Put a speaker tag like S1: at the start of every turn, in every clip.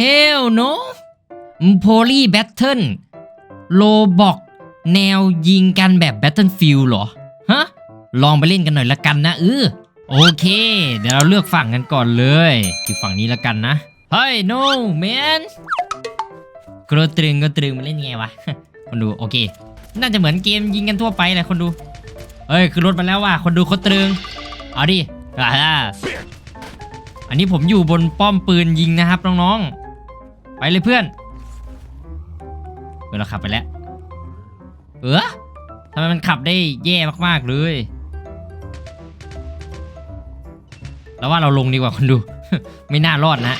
S1: Hell no โพลีแบทเทิลโลบอกแนวยิงกันแบบ Battlefield เหรอ ฮะ ลองไปเล่นกันหน่อยละกันนะเออโอเค เดี๋ยวเราเลือกฝั่งกันก่อนเลยคือฝั่งนี้ละกันนะ เฮ้ย no man กระตรึงกระตรึงมันเล่นไงวะ คนดู โอเค น่าจะเหมือนเกมยิงกันทั่วไปแหละคนดู เฮ้ย คือรถมาแล้วว่ะ คนดูเขาตรึง เอาดิอ่าอันนี้ผมอยู่บนป้อมปืนยิงนะครับน้องๆ ไปเลยเพื่อนเออเราขับไปแล้ว เออทำไมมันขับได้แย่มากๆเลยแล้วว่าเราลงดีกว่าคนดู ไม่น่ารอดนะ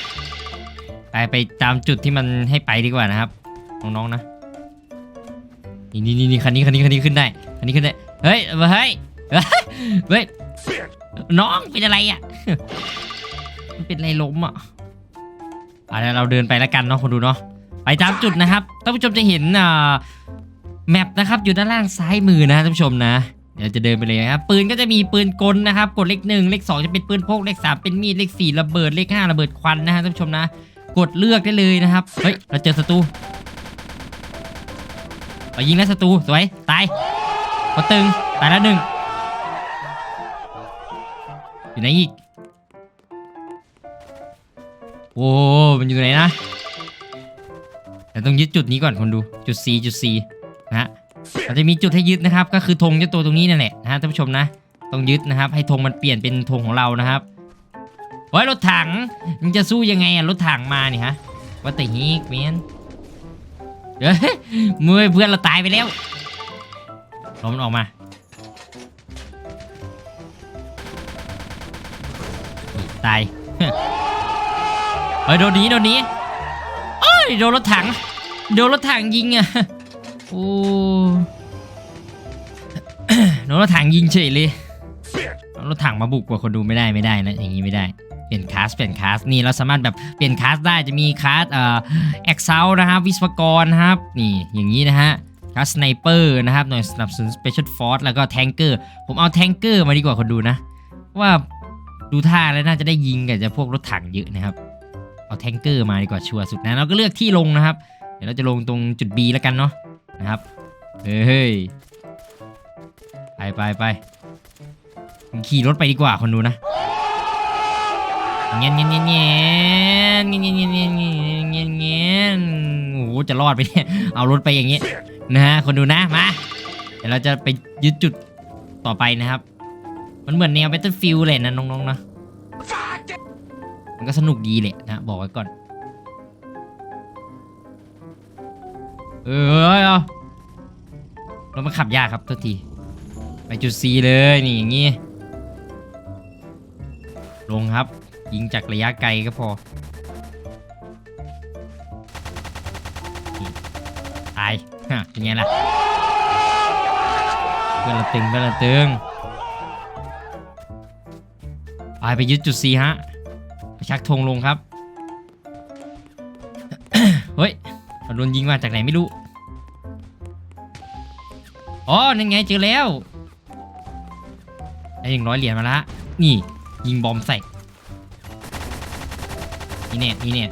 S1: ไปไปตามจุดที่มันให้ไปดีกว่านะครับน้องๆนะนี่นี่นี่คันนี้คันนี้คันนี้ขึ้นได้คันนี้ขึ้นได้เฮ้ยเฮ้ยเฮ้ยเฮ้ยน้องเป็นอะไรอะมันเป็นอะไรล้มอะ อะเดี๋ยวเราเดินไปแล้วกันเนาะคนดูเนาะไปตามจุดนะครับท่านผู้ชมจะเห็นอ่าแมปนะครับอยู่ด้านล่างซ้ายมือนะท่านผู้ชมนะเดี๋ยวจะเดินไปเลยนะครับปืนก็จะมีปืนกลนะครับ กดเลขหนึ่งเลขสองจะเป็นปืนพกเลขสามเป็นมีดเลขสี่ระเบิดเลขห้าระเบิดควันนะฮะท่านผู้ชมนะ กดเลือกได้เลยนะครับเฮ้ยเราเจอศัตรูไปยิงแล้วศัตรูสวยตายกดตึงตายแล้วหนึ่งอยู่ไหนอีก โอ้มันอยู่ไหนนะแต่ต้องยึดจุดนี้ก่อนคนดูจุด C จุด C นะฮะมันจะมีจุดให้ยึดนะครับ ก็คือธงเจ้าตัวตรงนี้นั่นแหละนะฮะท่านผู้ชมนะต้องยึดนะครับ ให้ธงมันเปลี่ยนเป็นธงของเรานะครับโอ้ยรถถังมันจะสู้ยังไงอะรถถังมาเนี่ยฮะว่าแต่ฮีกเมียนเฮ้ยมือเพื่อนเราตายไปแล้วรอมันออกมาตาย เฮ้ยโดนนี้โดนนี้เอ้ยโดนรถถัง โดนรถถังยิงอะโอ้โดนรถถังยิงเฉยเลยรถถังมาบุกกว่าคนดูไม่ได้ไม่ได้นะอย่างนี้ไม่ได้เปลี่ยนคลาสเปลี่ยนคลาสนี่เราสามารถแบบเปลี่ยนคลาสได้จะมีคลาสเอ่อแอคเซลนะครับวิศวกรนะครับนี่อย่างนี้นะฮะคลาสสไนเปอร์นะครับหน่วยสนับสนุนสเปเชียลฟอร์สแล้วก็แทงเกอร์ผมเอาแทงเกอร์มาดีกว่าคนดูนะ ว่าดูท่าแล้วน่าจะได้ยิงกับจะพวกรถถังเยอะนะครับ เอาแทงเกอร์มาดีกว่าชัวร์สุดนะเราก็เลือกที่ลงนะครับ เดี๋ยวเราจะลงตรงจุด B แล้วกันเนาะนะครับเฮ้ยไปไปไปขี่รถไปดีกว่าคนดูนะเงี้ยเงี้ยเงี้ยเงี้ยเงี้ยเงี้ยเงี้ยเงี้ยเงี้ยเงี้ยเงี้ยโอ้โหจะรอดไปเนี่ยเอารถไปอย่างเงี้ยนะฮะคนดูนะมาเดี๋ยวเราจะไปยึดจุดต่อไปนะครับ มันเหมือนแนว Battlefield เลยนะน้องๆนะ มันก็สนุกดีแหละนะบอกไว้ก่อน เออเอารถมันขับยากครับทุกที ไปจุด C เลยนี่อย่างงี้ลงครับ ยิงจากระยะไกลก็พอตายฮะเป็นไงล่ะเพื่อนเราตึงเพื่อนเราตึงไปไปยึดจุด C ฮะ ชักธงลงครับ เฮ้ยโดนยิงมาจากไหนไม่รู้ อ๋อ นั่นไงเจอแล้ว ได้หนึ่งร้อยเหรียญมาละ นี่ ยิงบอมใส่ นี่เนี่ยนี่เนี่ย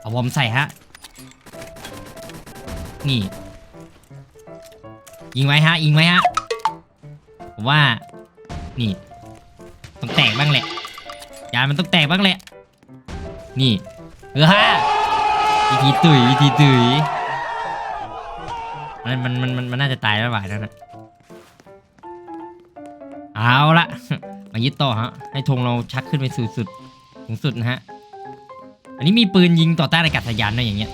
S1: เอาบอมใส่ฮะ นี่ ยิงไว้ฮะ ยิงไว้ฮะ ผมว่า นี่ ต้องแตกบ้างแหละ ยานมันต้องแตกบ้างแหละ นี่ เออฮะวิธีตุ๋ยวิธีตุ๋ยมันมันมันมันมันน่าจะตายแล้วบ่ายนั่นนะเอาละมายึดต่อฮะ ให้ธงเราชักขึ้นไปสู่สุดสูงสุดนะฮะ อันนี้มีปืนยิงต่อต้านอากาศยานด้วยอย่างเงี้ย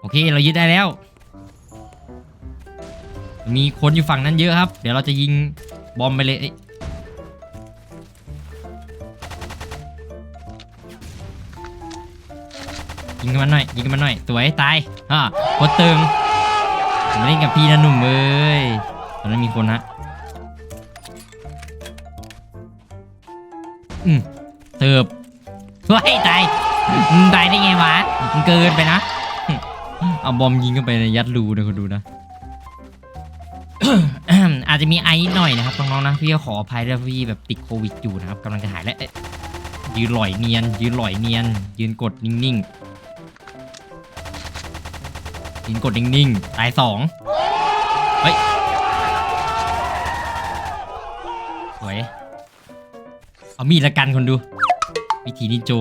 S1: โอเคเรายึดได้แล้ว มีคนอยู่ฝั่งนั้นเยอะครับ เดี๋ยวเราจะยิงบอมไปเลย ยิงกันมันหน่อยยิงกันมันหน่อยสวยตายฮ่าโคตรตึงมาเล่นกับพี่นะหนุ่มเอ้ยตอนนั้นมีคนฮะอืมเติบเฮ้ยตายตายได้ไงวะมึงเกินไปนะเอาบอมยิงเข้าไปในยัดรูนะคุณดูนะอาจจะมีไอนิดหน่อยนะครับน้องๆนะพี่ก็ขออภัยด้วยพี่แบบติดโควิดอยู่นะครับกำลังจะหายแล้วเอ๊ะยืนลอยเนียน ยืนลอยเนียน ยืนกดนิ่งๆ ยืนกดนิ่งๆ ตายสองเฮ้ย สวย เอามีดละกันคนดู วิธีนินโจ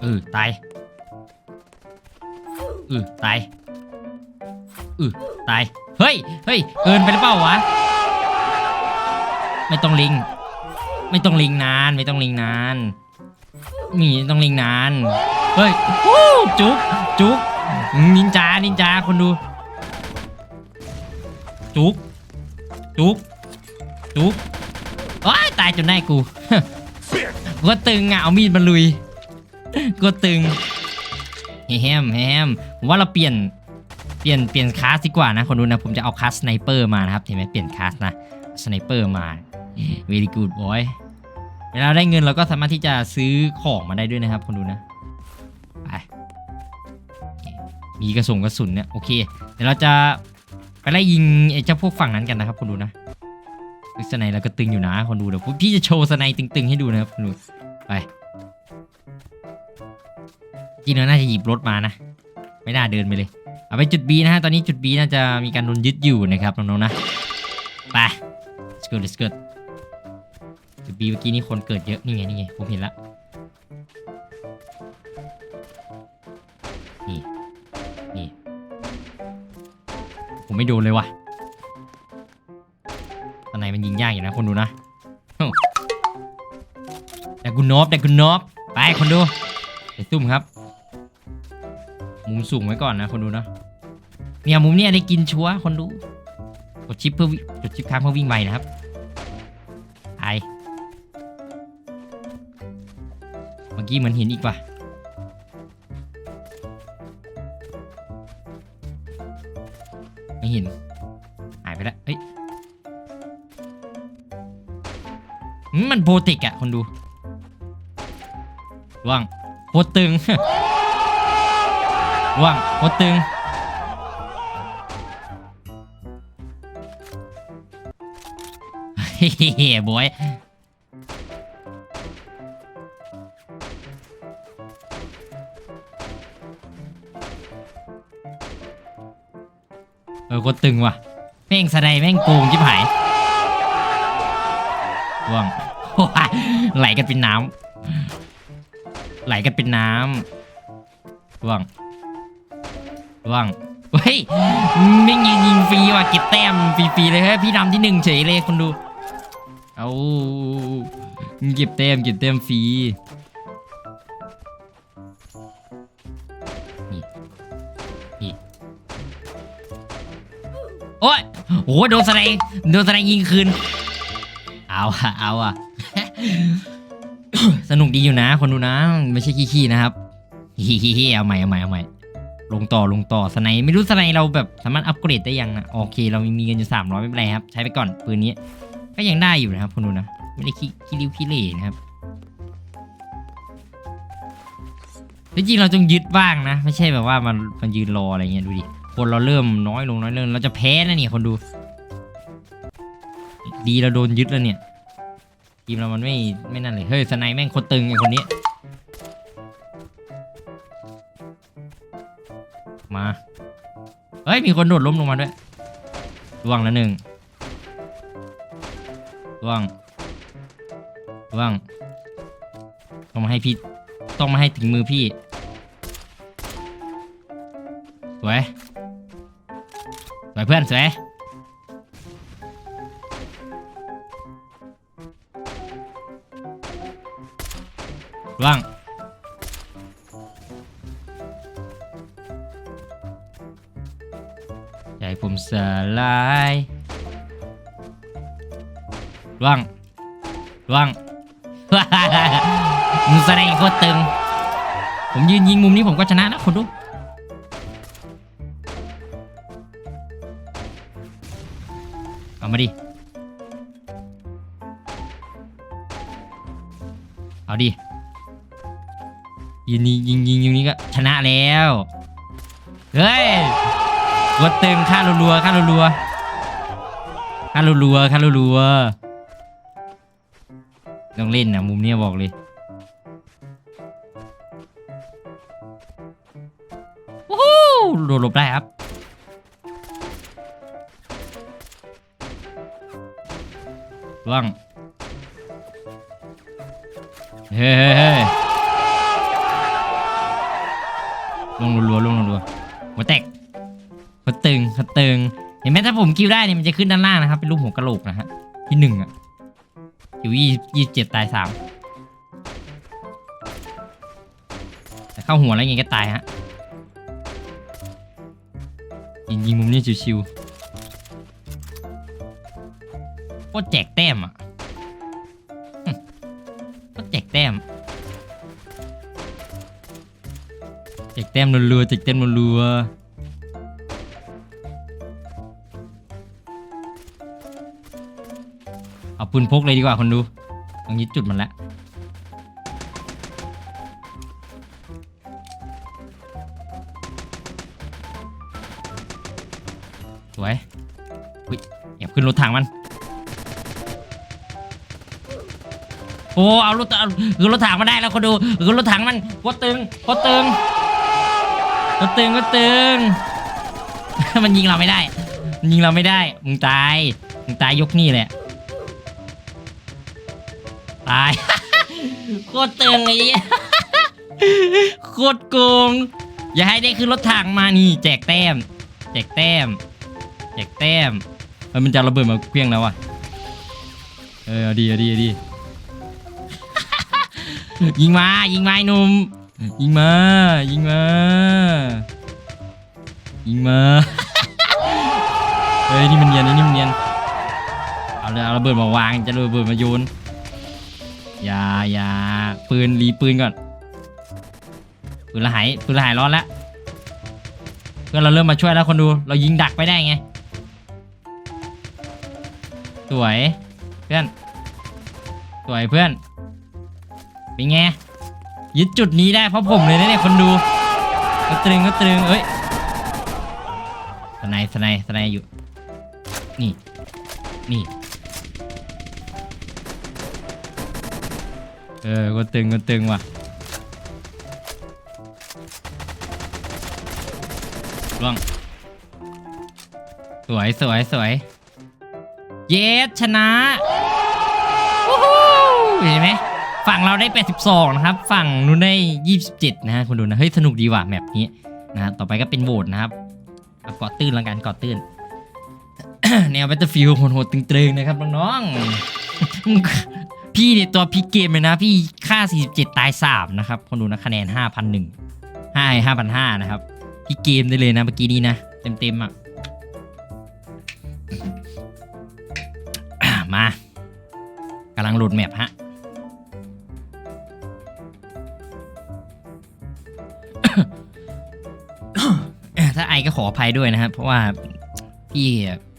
S1: เออ ตาย เออ ตาย เออ ตาย เฮ้ย เฮ้ย เกินไปหรือเปล่าวะ ไม่ต้องลิง ไม่ต้องลิงนาน ไม่ต้องลิงนาน มีต้องลิงนาน เฮ้ยจุ๊กจุ๊กนินจา นินจา คนดู จุ๊กจุ๊กจุ๊กว้ายตายจนได้กูกูก็ตึงอะเอามีดมาลุยกูก็ตึงแฮมแฮมผมว่าเราเปลี่ยนเปลี่ยนเปลี่ยนคลาสดีกว่านะคนดูนะ ผมจะเอาคลาสสไนเปอร์มานะครับเห็นไหมเปลี่ยนคลาสนะสไนเปอร์มา very good boy เวลาได้เงินเราก็สามารถที่จะซื้อของมาได้ด้วยนะครับคนดูนะไปมีกระสุนกระสุนเนี่ยโอเคเดี๋ยวเราจะไปไล่ยิงไอ้เจ้าพวกฝั่งนั้นกันนะครับคนดูนะสไนเราก็ตึงอยู่นะคนดูเดี๋ยวพี่จะโชว์สไนตึงๆให้ดูนะครับคนดูไปจริงๆน่าจะหยิบรถมานะ ไม่น่าเดินไปเลย เอาไปจุด B นะฮะตอนนี้จุด B น่าจะมีการโดนยึดอยู่นะครับน้องๆนะไป let's go let's go จุด B เมื่อกี้นี่คนเกิดเยอะนี่ไงนี่ไงผมเห็นละนี่นี่ผมไม่โดนเลยว่ะตอนไหนมันยิงยากอยู่นะคนดูนะแต่กุนนบแต่กุนนบไปคนดูไปซุ่มครับ มุมสูงไว้ก่อนนะคนดูนะเนี่ยมุมเนี้ยได้กินชัวคนดูกดชิปเพื่อกดชิปค้างเพื่อวิ่งไวนะครับ กี้เหมือนห็นอีกว่ะไม่ห็นหายไปแล้วเฮ้ยมันโปติกอะคนดูว่างโคตรตึงว่างโคตรตึงเฮ้ยบอย โคตรตึงว่ะแม่งสะใดแม่งโกงจิบหายว่างไหลกันเป็นน้ำไหลกันเป็นน้ำว่างว่างเฮ้ยไม่ยิงยิงฟรีว่ะเก็บแต้มฟรีๆเลยเฮ้ยพี่นำที่หนึ่งเฉยเลยคนดูเอาเก็บแต้มเก็บแต้มฟรี โอ้ยโอ้โหโดนสไนด์โดนสไนด์ยิงคืน เอาอะเอาอะสนุกดีอยู่นะ คนดูนะ ไม่ใช่ขี้ๆนะครับฮิฮิเอาใหม่เอาใหม่เอาใหม่ลงต่อลงต่อสไนไม่รู้สไนเราแบบสามารถอัปเกรดได้ยังนะโอเค เรามีเงินอยู่สามร้อยไม่เป็นไรครับ ใช้ไปก่อนปืนนี้ ก็ยังได้อยู่นะครับคุณดูนะ ไม่ได้ขี้ขี้ริ้วขี้เหร่นะครับจริงๆเราจงยึดบ้างนะ ไม่ใช่แบบว่ามันมันยืนรออะไรเงี้ยดูดิ คนเราเริ่มน้อยลงน้อยลงเราจะแพ้แล้วเนี่ยคนดู ดีเราโดนยึดแล้วเนี่ยทีมเรามันไม่ไม่นั่นเลยเฮ้ยสไนแม่งโคตรตึงไอ้คนนี้ มาเฮ้ยมีคนโดดล้มลงมาด้วยล่วงแล้วหนึ่งล่วงล่วงต้องมาให้พี่ต้องมาให้ถึงมือพี่สวย วยเพื่อนสวยล่วงใจผมสลายล่วงล่วงมุมแสดงโคตรตึง ผมยืนยิงมุมนี้ผมก็ชนะนะคนดู มาดิ เอาดิยิงยิงยิงยิงนี้ก็ชนะแล้ว เฮ้ยกดตึงค่ารัวๆค่ารัวๆค่ารัวๆค่ารัวต้องเล่นนะมุมนี้บอกเลยโอ้โหโดดหลบได้ครับ ล่วงเฮ้ยเฮ้เฮ้ยลงรัวๆลงรัวๆหัวแตกหัวตึงหัวตึงเห็นไหมถ้าผมคิวได้นี่มันจะขึ้นด้านล่างนะครับ เป็นรูปหัวกะโหลกนะฮะที่หนึ่งอะคิวยี่ยี่สิบเจ็ดตายสามแต่เข้าหัวแล้วยังไงก็ตายฮะยิงยิงมุมนี้ชิวๆ โคตรแจกแต้มอะหึโคตรแจกแต้มแจกแต้มรัวๆแจกแต้มรัวๆเอาปืนพกเลยดีกว่าคนดูตรงนี้จุดมันแล้วสวยอุ้ยแอบขึ้นรถถังมัน อ้เอารถเอาคือรถถังมาได้แล้วคนดูคือรถถังมันโคตรตึงโคตรตึงโคตรตึงโคตรตึง มันยิงเราไม่ได้ มันยิงเราไม่ได้ มึงตาย มึงตายยกนี่แหละ ตาย โคตรตึงไอ้เหี้ยโคตรโกง อย่าให้ได้ขึ้นรถถังมานี่ แจกแต้ม แจกแต้ม แจกแต้มเฮ้ยมันจะระเบิดมาเพี้ยงแล้วอะ เออดีอดีอดี ยิงมา ยิงมาหนุ่ม ยิงมา ยิงมา ยิงมา เฮ้ยนี่มันเนียนนี่มันเนียน เอาเลยเอาระเบิดมาวางจะระเบิดมาโยน อย่าอย่าปืนรีปืนก่อน ปืนละหายปืนละหายร้อนแล้วเพื่อนเราเริ่มมาช่วยแล้วคนดู เรายิงดักไปได้ไง สวยเพื่อน สวยเพื่อน เป็นไงยึดจุดนี้ได้เพราะผมเลยนะเนี่ยคนดูก็ตรึงก็ตรึงเอ้ยสไนด์สไนด์สไนด์อยู่ นี่นี่เออก็ตึงก็ตึงว่ะล่วงสวยสวยสวยเยสชนะเห็นไหม ฝั่งเราได้ 82 นะครับ ฝั่งนู้นได้ 27 นะฮะคุณดูนะ เฮ้ย สนุกดีว่ะแมปนี้นะฮะต่อไปก็เป็นโหวตนะครับเอากาะตื้นแล้วกันกาะตื้น แนว Battlefield โหดๆตึงๆ นะครับ น้องๆ พี่เนี่ยตัวพี่เกมเลยนะ พี่ค่า 47 ตาย 3 นะครับคนดูนะคะแนน 5,001 5 5,500นะครับ พี่เกมได้เลยนะเมื่อกี้นี้นะ เต็มๆอะมากำลังโหลดแมปฮะ อก็ขออภัยด้วยนะครับเพราะว่าพี่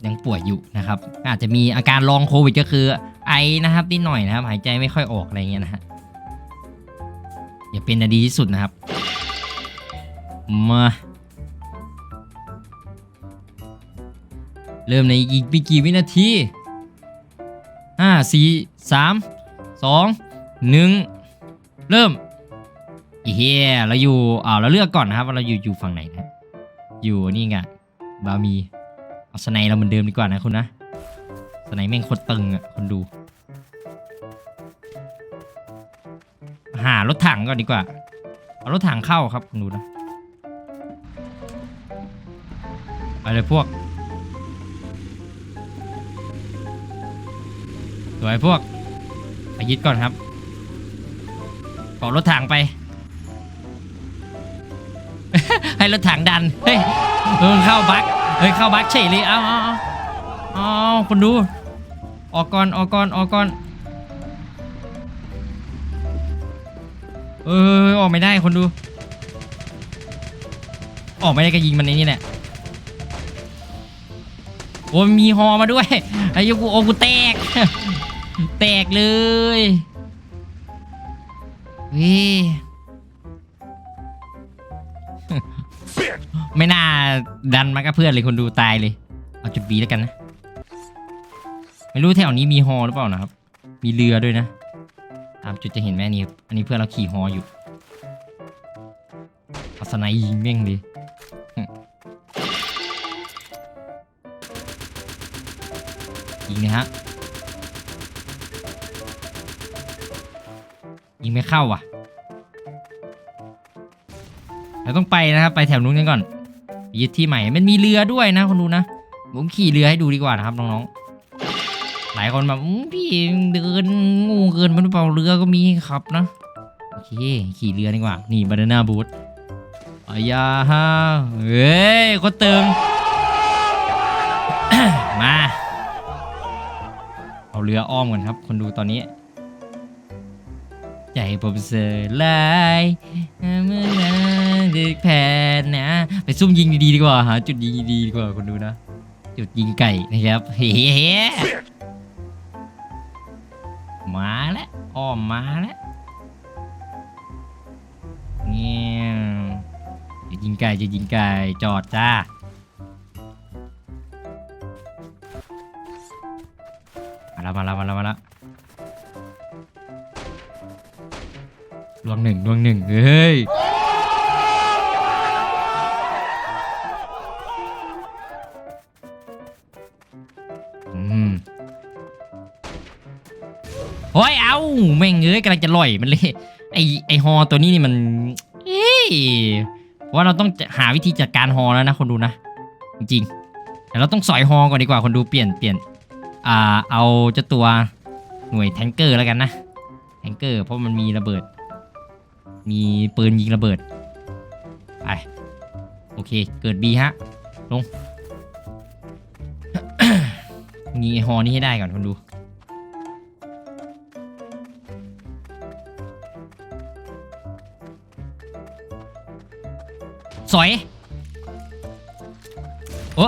S1: ยังป่วยอยู่นะครับ อาจจะมีอาการลองโควิดก็คือไอนะครับนิดหน่อยนะครับ หายใจไม่ค่อยออกอะไรเงี้ยนะฮะอย่าเป็นอดีที่สุดนะครับ มา เริ่มในอีกไม่กี่วินาทีห้าสี่สามสองหนึ่งเริ่มเฮียเราอยู่อ่าเราเลือกก่อนนะครับว่าเราอยู่อยู่ฝั่งไหนนะ อยู่นี่ไงบามีเอาสไนเราเหมือนเดิมดีกว่านะคุณนะสไนแม่งโคตรตึงอะคนดู หารถถังก่อนดีกว่า เอารถถังเข้าครับคุณดูนะไปเลยพวกสวยพวกไปยึดก่อนครับเกาะรถถังไป ให้รถถังดัน เฮ้ยเข้าบักเฮ้ยเข้าบักเฉยเลย เอาเอาเอาเอาคนดู ออกก่อนออกก่อนออกก่อน เออออกไม่ได้คนดู ออกไม่ได้ก็ยิงมันในนี่แหละโอ้มีฮอมาด้วยไอ้ยกูโอ้กูแตก แตกเลยเว้ย ไม่น่าดันมากับเพื่อนเลยคนดูตายเลย เอาจุดบีแล้วกันนะ ไม่รู้แถวนี้มีฮอหรือเปล่านะครับ มีเรือด้วยนะ ตามจุดจะเห็นไหมอันนี่อันนี้เพื่อนเราขี่ฮออยู่เอาสไนด์ยิงแม่งดิหึยิงนะฮะยิงไม่เข้าว่ะเราต้องไปนะครับ ไปแถวนู้นกันก่อน ยึดที่ใหม่มันมีเรือด้วยนะคนดูนะผมขี่เรือให้ดูดีกว่านะครับน้องๆหลายคนแบบพี่เดินงูเกินมันเปล่าเรือก็มีให้ขับนะโอเคขี่เรือดีกว่า นี่บานาน่าบูทอายาฮะเฮ้ยโคนเติมมาเอาเรืออ้อมก่อนครับ คนดูตอนนี้ใจผมเสือลายเมื่อนั้นดึก แผนนะ ไปซุ่มยิงดีๆดีกว่าหาจุดยิงดีๆดีกว่าคนดูนะ จุดยิงไก่นะครับเฮ้มาแล้วอ้อมมาแล้วเนี่ยจะยิงไก่จะยิงไก่จอดจ้ามาแล้วมาแล้วมาแล้วมาแล้วดวงหนึ่งดวงหนึ่งเฮ้ย โอ้ยเอาแม่งเอ้ยกำลังจะลอยมันเลยไอไอฮอตัวนี้นี่มันเอ้ยว่าเราต้องหาวิธีจัดการฮอแล้วนะคนดูนะ จริงๆแต่เราต้องสอยฮอก่อนดีกว่าคนดูเปลี่ยนเปลี่ยนอ่าเอาเจ้าตัวหน่วยแทงเกอร์แล้วกันนะแทงเกอร์เพราะมันมีระเบิด มีปืนยิงระเบิดไปโอเคเกิดบีฮะลงมีฮอนี่ให้ได้ก่อนคนดู สอยโอ้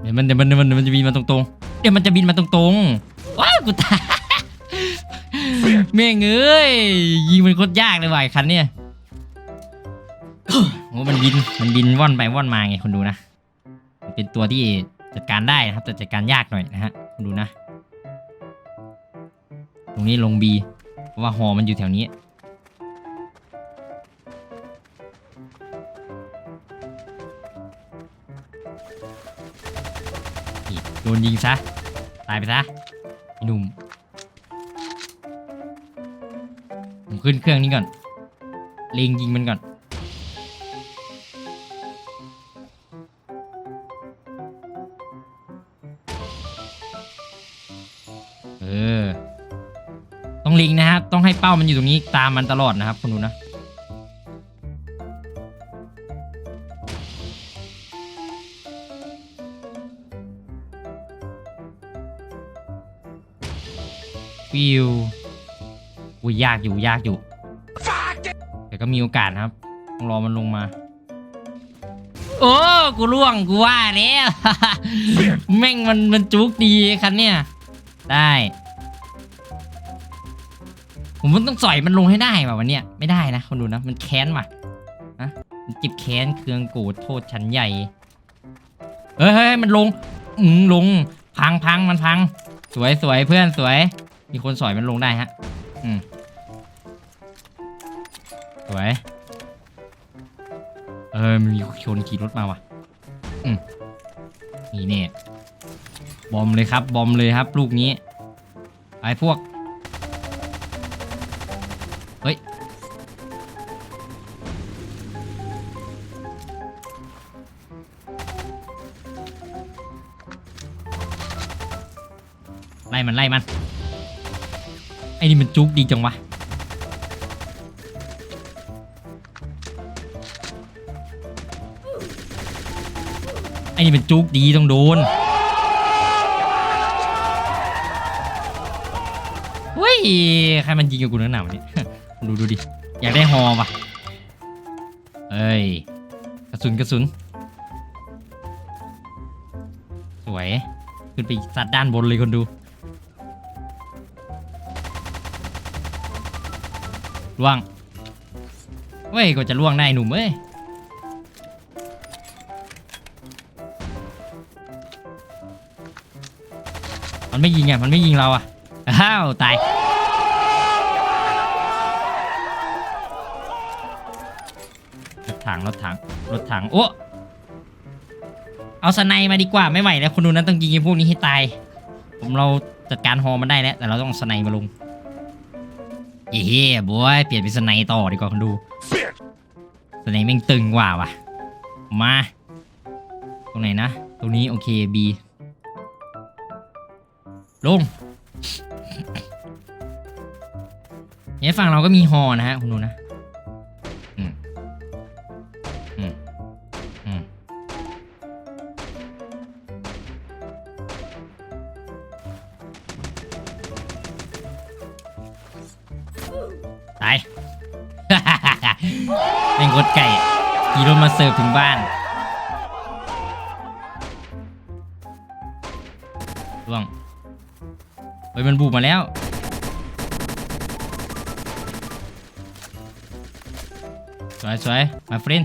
S1: เดี๋ยวมันเดี๋ยวมันเดี๋ยวมันจะบินมาตรงๆ เดี๋ยวมันจะบินมาตรงๆ ว้าวกูตายแม่งเอ้ยยิงมันโคตรยากเลยว่ะไอ้คันเนี่ยโอ้มันบินมันบินว่อนไปว่อนมาไงคนดูนะมันเป็นตัวที่จัดการได้นะครับ แต่จัดการยากหน่อยนะฮะคนดูนะ ตรงนี้ลงบี ว่าหอมันอยู่แถวนี้ีโดนยิงซะ ตายไปซะหนุ่ม ผมขึ้นเครื่องนี้ก่อน เล็งยิงมันก่อนเออ ต้องลิงนะครับต้องให้เป้ามันอยู่ตรงนี้ตามมันตลอดนะครับคุณดูนะฟิวอุ้ยยากอยู่ยากอยู่ แต่ก็มีโอกาสนะครับต้องรอมันลงมา โอ้กูล่วงกูว่าแล้วแม่งมันมันจุกดีคันเนี่ยได้ ผมมันต้องสอยมันลงให้ได้ว่ะวันเนี้ยไม่ได้นะคนดูนะ มันแค้นว่ะนะมันจิบแค้นเคืองโกรธโทษชั้นใหญ่เฮ้ยเฮ้ยมันลงอืมลงพังพังมันพัง สวยสวยเพื่อนสวย มีคนสอยมันลงได้ฮะ อืมสวย เออมันมีคนขี่รถมาว่ะ อืมนี่เนี่ยบอมเลยครับ บอมเลยครับ ลูกนี้ไอ้พวก ดีจังวะ ไอ้นี่เป็นจุกดีต้องโดนเฮ้ย ใครมันยิงกับกูนักหนาวะเนี่ยดูดูดิ อยากได้ฮอว่ะเอ้ย กระสุนกระสุน สวย ขึ้นไปสัดด้านบนเลยคนดู ล่วงเว้ยก็จะล่วงได้หนุ่มเอ้ยมันไม่ยิงอะมันไม่ยิงเราอะอ้าวตายรถถังรถถังรถถังโอ้เอาสไนมาดีกว่าไม่ไหวแล้วคนดูนั้นต้องยิงพวกนี้ให้ตาย ผมเราจัดการฮอมันได้แล้ว แต่เราต้องสไนมาลง เฮ้ยบวยเปลี่ยนเป็นสไนต่อดีกว่าคนดูสไนแม่งตึงกว่าว่ะ มา ตรงไหนนะ ตรงนี้โอเคบีลงเนี่ยฝั่งเราก็มีฮอนะฮะคุณดูนะ สิร์ฟถึงบ้านล่วงเฮ้ยมันบุกมาแล้วสวยสวยมาเฟรน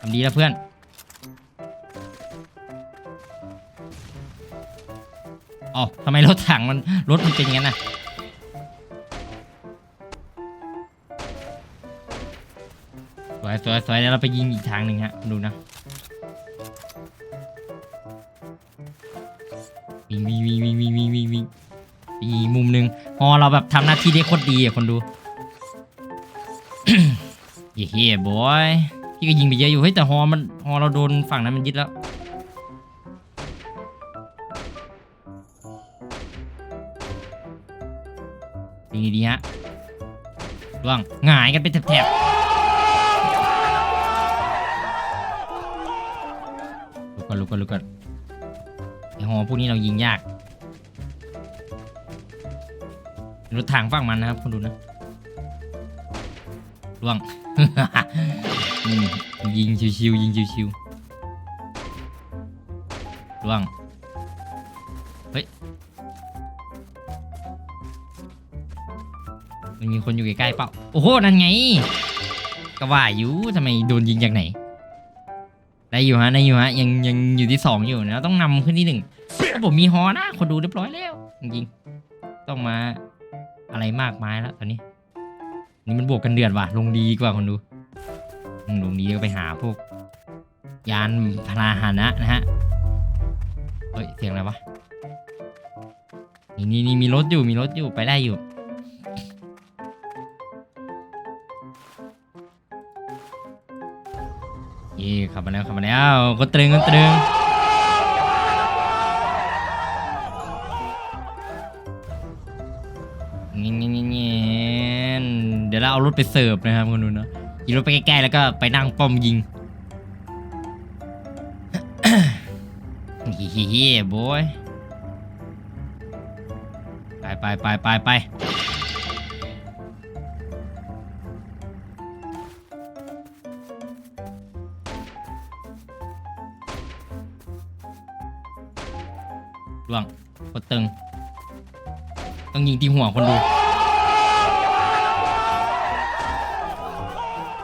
S1: ทำดีแล้วเพื่อนอ๋อทำไมรถถังมันรถมันเป็นงั้นน่ะ สวยสวยสวเดี๋ยวเราไปยิงอีกทางหนึ่งฮะดูนะวิ่งวิ่งวิ่งวิ่งวิ่งวิ่งวิ่งวิ่งอีกมุมหนึ่งฮอเราแบบทำหน้าที่ได้โคตรดีอะคนดูเฮ้ยบอยพี่ก็ยิงไปเยอะอยู่เฮ้ยแต่ฮอมันฮอเราโดนฝั่งนั้นมันยึดแล้วดีดีฮะล่วงหงายกันเป็นแถบๆ ก่อนลุกก่อนลุกก่อนไอหอพวกนี้เรายิงยากรถถังฝั่งมันนะครับคุณดูนะล่วง ยิงชิวๆยิงชิวๆล่วง เฮ้ย มันมีคนอยู่ใกล้ๆเปล่า โอ้โห นั่นไง ก็ว่าอยู่ทำไมโดนยิงจากไหน ได้อยู่ฮะได้อยู่ฮะยังยังอยู่ที่สองอยู่นะต้องนำขึ้นที่หนึ่งผมมีฮอนะคนดูเรียบร้อยแล้วจริงๆต้องมาอะไรมากมายแล้วตอนนี้ นี่มันบวกกันเดือดว่ะลงดีกว่าคนดูลงดีก็ไปหาพวก ยานพาหนะนะฮะเฮ้ยเสียงอะไรวะนี่นี่มีรถอยู่มีรถอยู่ไปได้อยู่ เย่ขับมาแล้วขับมาแล้วก็ตรึงก็ตรึงเงี้ยเงี้ยเงี้ยเดี๋ยวเราเอารถไปเสิร์ฟนะครับคุณดูเนาะขี่รถไปใกล้ๆแล้วก็ไปนั่งป้อมยิงฮิฮิฮิบอยไปไปไปไปไป ตีหัวคนดู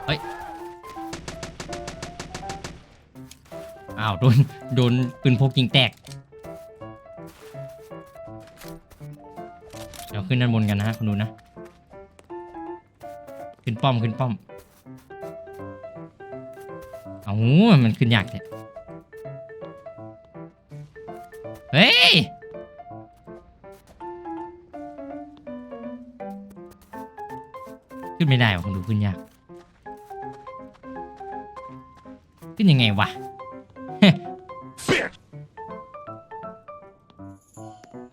S1: เฮ้ย อ้าว โดน โดนปืนพกยิงแตก เดี๋ยวขึ้นด้านบนกันนะฮะคุณดูนะ ขึ้นป้อมขึ้นป้อม เอามันขึ้นยากแท้ ไม่ได้วะคุณดูขึ้นยาก ขึ้นยังไงวะ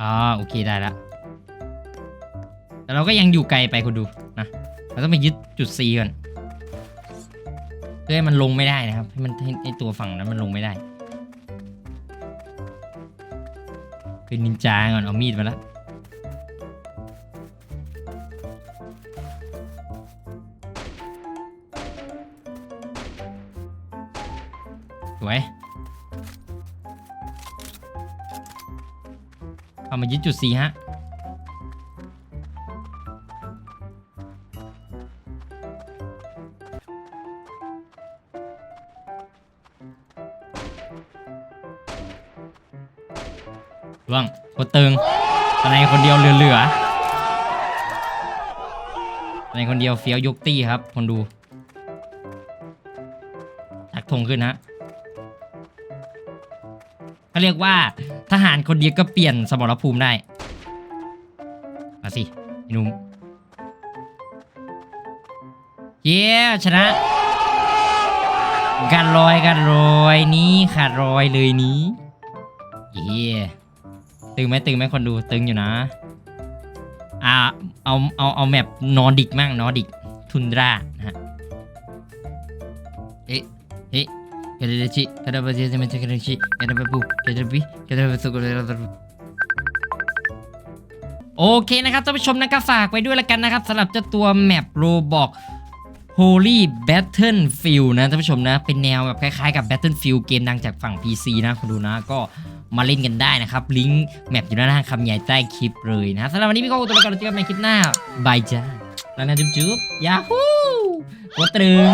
S1: อ่าโอเคได้ละแต่เราก็ยังอยู่ไกลไปคุณดูนะเราต้องไปยึดจุด C ก่อนเพื่อให้มันลงไม่ได้นะครับ ให้มันให้ไอตัวฝั่งนั้นมันลงไม่ได้เป็นนินจาก่อนเอามีดมาแล้ว สวยเอามายึดจุด C ฮะล่วงกคนเติงตอนในคนเดียวเหลือๆตอนในคนเดียวเฟี้ยวยกตี้ครับ คนดู ตักธงขึ้นฮะ เขาเรียกว่าทหารคนเดียวก็เปลี่ยนสมรภูมิได้ มาสิไอ้หนุ่มเย้ชนะกันรอยกันรอยนี้ขาดรอยเลยนี้เย้ตึงไหมตึงไหมคนดูตึงอยู่นะอ่าเอาเอาเอาแมปนอร์ดิกมั่งนอร์ดิกทุนดรา กระดชิกระดาบเจจะมันจกระดชิกระดาบปูกระดบิกระดาบสุกระดาบโอเคนะครับท่านผู้ชมนะครับฝากไว้ด้วยละกันนะครับสำหรับเจ้าตัวแมปโรบอก Holy Battlefield นะท่านผู้ชมนะ เป็นแนวแบบคล้ายๆกับ Battlefield เกมดังจากฝั่ง PC นะคุณดูนะก็มาเล่นกันได้นะครับ ลิงก์แมปอยู่ด้านล่างคำใหญ่ใต้คลิปเลยนะสำหรับวันนี้พี่ก้ตัวละครเราเจอกันในคลิปหน้าบายจ้าแล้วนะจุ๊บๆยาฮูกดตรึง